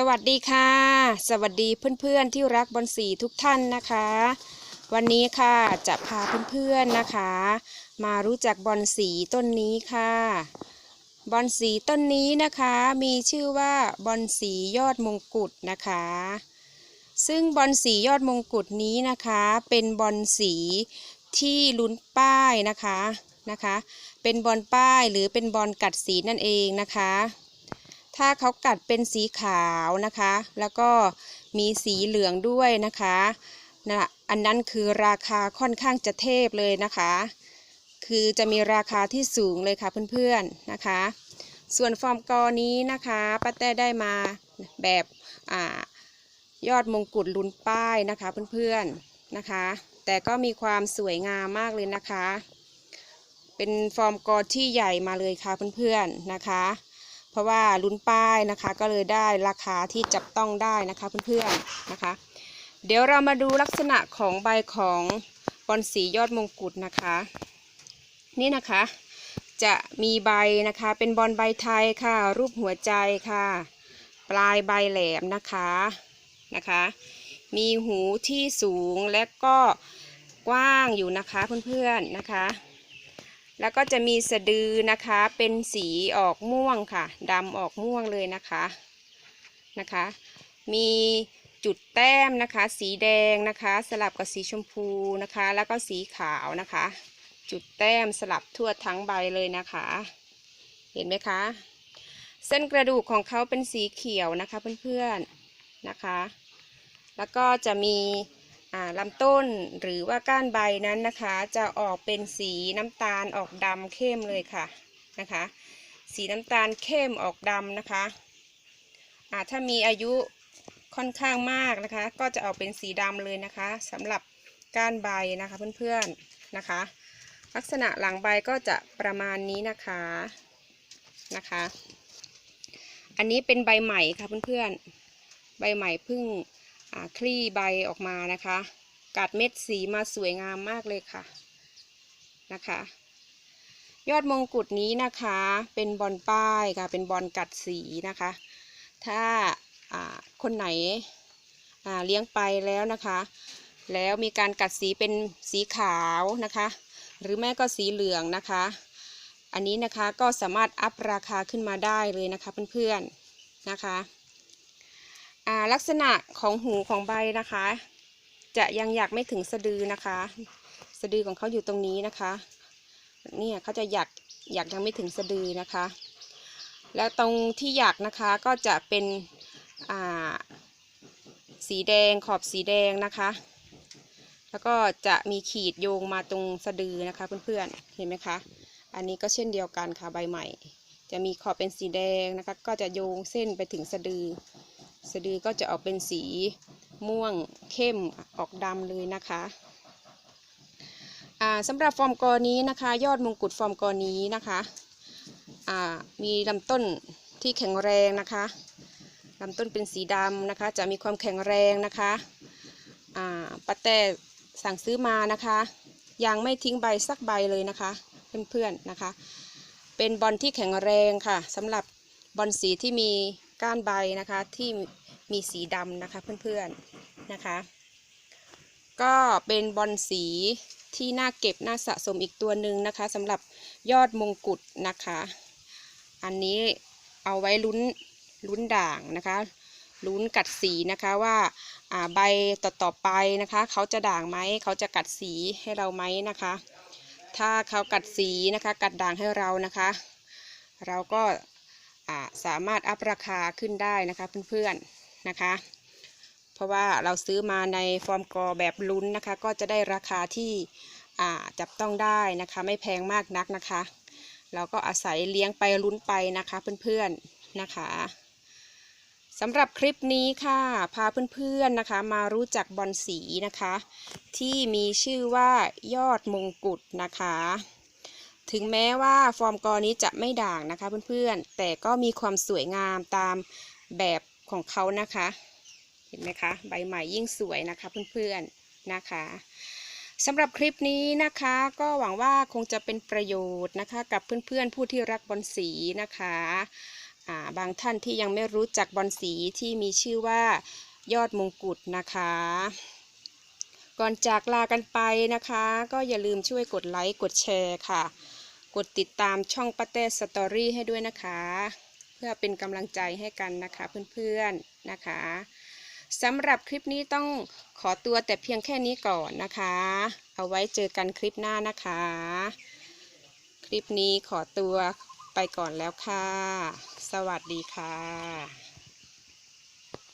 สวัสดีค่ะ สวัสดีเพื่อนๆที่รักบอลสีทุกท่านนะคะ วันนี้ค่ะจะพาเพื่อนๆนะคะ มารู้จักบอลสีต้นนี้ค่ะ บอลสีต้นนี้นะคะมีชื่อว่าบอลสียอดมงกุฎนะคะ ซึ่งบอลสียอดมงกุฎนี้นะคะ เป็นบอลสีที่ลุ้นป้ายนะคะนะคะ เป็นบอลป้ายหรือเป็นบอลกัดสีนั่นเองนะคะ ถ้าเขากัดเป็นสีขาวนะคะ แล้วก็มีสีเหลืองด้วยนะคะนะอันนั้นคือราคาค่อนข้างจะเทพเลยนะคะ คือจะมีราคาที่สูงเลยค่ะเพื่อนๆนะคะ ส่วนฟอร์มกอนี้นะคะป้าแต้ได้มาแบบอยอดมงกุฎลุนป้ายนะคะเพื่อนๆนะคะ แต่ก็มีความสวยงามมากเลยนะคะ เป็นฟอร์มกอที่ใหญ่มาเลยค่ะเพื่อนๆนะคะ ราะว่าลุ้นป้ายนะคะ ก็เลยได้ราคาที่จับต้องได้นะคะเพื่อนๆนะคะ เดี๋ยวเรามาดูลักษณะของใบของบอลสียอดมงกุฎนะคะ นี่นะคะ จะมีใบนะคะเป็นบอลใบไทยค่ะ รูปหัวใจค่ะ ปลายใบแหลมนะคะนะคะ มีหูที่สูงและก็กว้างอยู่นะคะเพื่อนๆนะคะ แล้วก็จะมีสะดือนะคะ เป็นสีออกม่วงค่ะดำออกม่วงเลยนะคะนะคะ มีจุดแต้มนะคะ สีแดงนะคะ สลับกับสีชมพูนะคะ แล้วก็สีขาวนะคะ จุดแต้มสลับทั่วทั้งใบเลยนะคะ เห็นไหมคะ เส้นกระดูกของเขาเป็นสีเขียวนะคะเพื่อนๆนะคะ แล้วก็จะมี ลำต้นหรือว่าก้านใบนั้นนะคะ จะออกเป็นสีน้ำตาลออกดำเข้มเลยค่ะนะคะ สีน้ำตาลเข้มออกดำนะคะอ่าถ้ามีอายุค่อนข้างมากนะคะ ก็จะออกเป็นสีดำเลยนะคะสำหรับก้านใบนะคะเพื่อนๆนะคะ ลักษณะหลังใบก็จะประมาณนี้นะคะนะคะ อันนี้เป็นใบใหม่ค่ะเพื่อนๆใบใหม่เพิ่ง คลี่ใบออกมานะคะ กัดเม็ดสีมาสวยงามมากเลยค่ะนะคะ ยอดมงกุฎนี้นะคะเป็นบอลป้ายค่ะเป็นบอลกัดสีนะคะ ถ้าคนไหนเลี้ยงไปแล้วนะคะ แล้วมีการกัดสีเป็นสีขาวนะคะ หรือแม่ก็สีเหลืองนะคะ อันนี้นะคะก็สามารถอัพราคาขึ้นมาได้เลยนะคะเพื่อนๆนะคะ ลักษณะของหูของใบนะคะ จะยังอยากไม่ถึงสะดือนะคะ สะดือของเขาอยู่ตรงนี้นะคะเนี่ยเขาจะอยากอยากยังไม่ถึงสะดือนะคะ แล้วตรงที่อยากนะคะก็จะเป็นสีแดงขอบสีแดงนะคะ แล้วก็จะมีขีดโยงมาตรงสะดือนะคะเพื่อนๆเห็นไหมคะ อันนี้ก็เช่นเดียวกันค่ะใบใหม่ จะมีขอบเป็นสีแดงนะคะ ก็จะโยงเส้นไปถึงสะดือ สะดือก็จะออกเป็นสีม่วงเข้มออกดำเลยนะคะสำหรับฟอร์มกอนี้นะคะ ยอดมงกุฎฟอร์มกอนี้นะคะมีลำต้นที่แข็งแรงนะคะลำต้นเป็นสีดำนะคะ จะมีความแข็งแรงนะคะป้าแต่สั่งซื้อมานะคะ ยังไม่ทิ้งใบสักใบเลยนะคะเพื่อนๆนะคะ เป็นบอลที่แข็งแรงค่ะสำหรับบอลสีที่มี ก้านใบนะคะที่มีสีดำนะคะเพื่อนๆนะคะ ก็เป็นบอลสีที่น่าเก็บน่าสะสมอีกตัวหนึ่งนะคะสำหรับยอดมงกุฎนะคะ อันนี้เอาไว้ลุ้นลุ้นด่างนะคะลุ้นกัดสีนะคะว่าอ่าใบต่อไปนะคะ เขาจะด่างไหมเขาจะกัดสีให้เราไหมนะคะ ถ้าเขากัดสีนะคะ กัดด่างให้เรานะคะ เราก็ สามารถอัพราคาขึ้นได้นะคะเพื่อนๆนะคะ เพราะว่าเราซื้อมาในฟอร์มกอแบบลุ้นนะคะ ก็จะได้ราคาที่จับต้องได้นะคะ ไม่แพงมากนักนะคะ เราก็อาศัยเลี้ยงไปลุ้นไปนะคะเพื่อนๆนะคะสำหรับคลิปนี้ค่ะ พาเพื่อนๆนะคะ มารู้จักบอลสีนะคะ ที่มีชื่อว่ายอดมงกุฎนะคะ ถึงแม้ว่าฟอร์มกอนี้จะไม่ด่างนะคะเพื่อนๆ แต่ก็มีความสวยงามตามแบบของเขานะคะ เห็นไหมคะ ใบใหม่ยิ่งสวยนะคะเพื่อนๆนะคะสำหรับคลิปนี้นะคะ ก็หวังว่าคงจะเป็นประโยชน์นะคะ กับเพื่อนๆ ผู้ที่รักบอลสีนะคะอ่าบางท่านที่ยังไม่รู้จักบอลสีที่มีชื่อว่ายอดมงกุฎนะคะก่อนจากลากันไปนะคะ ก็อย่าลืมช่วยกดไลค์กดแชร์ค่ะ กดติดตามช่องป้าเต้สตอรี่ให้ด้วยนะคะ เพื่อเป็นกำลังใจให้กันนะคะเพื่อนๆนะคะสำหรับคลิปนี้ต้องขอตัวแต่เพียงแค่นี้ก่อนนะคะ เอาไว้เจอกันคลิปหน้านะคะ คลิปนี้ขอตัวไปก่อนแล้วค่ะ สวัสดีค่ะ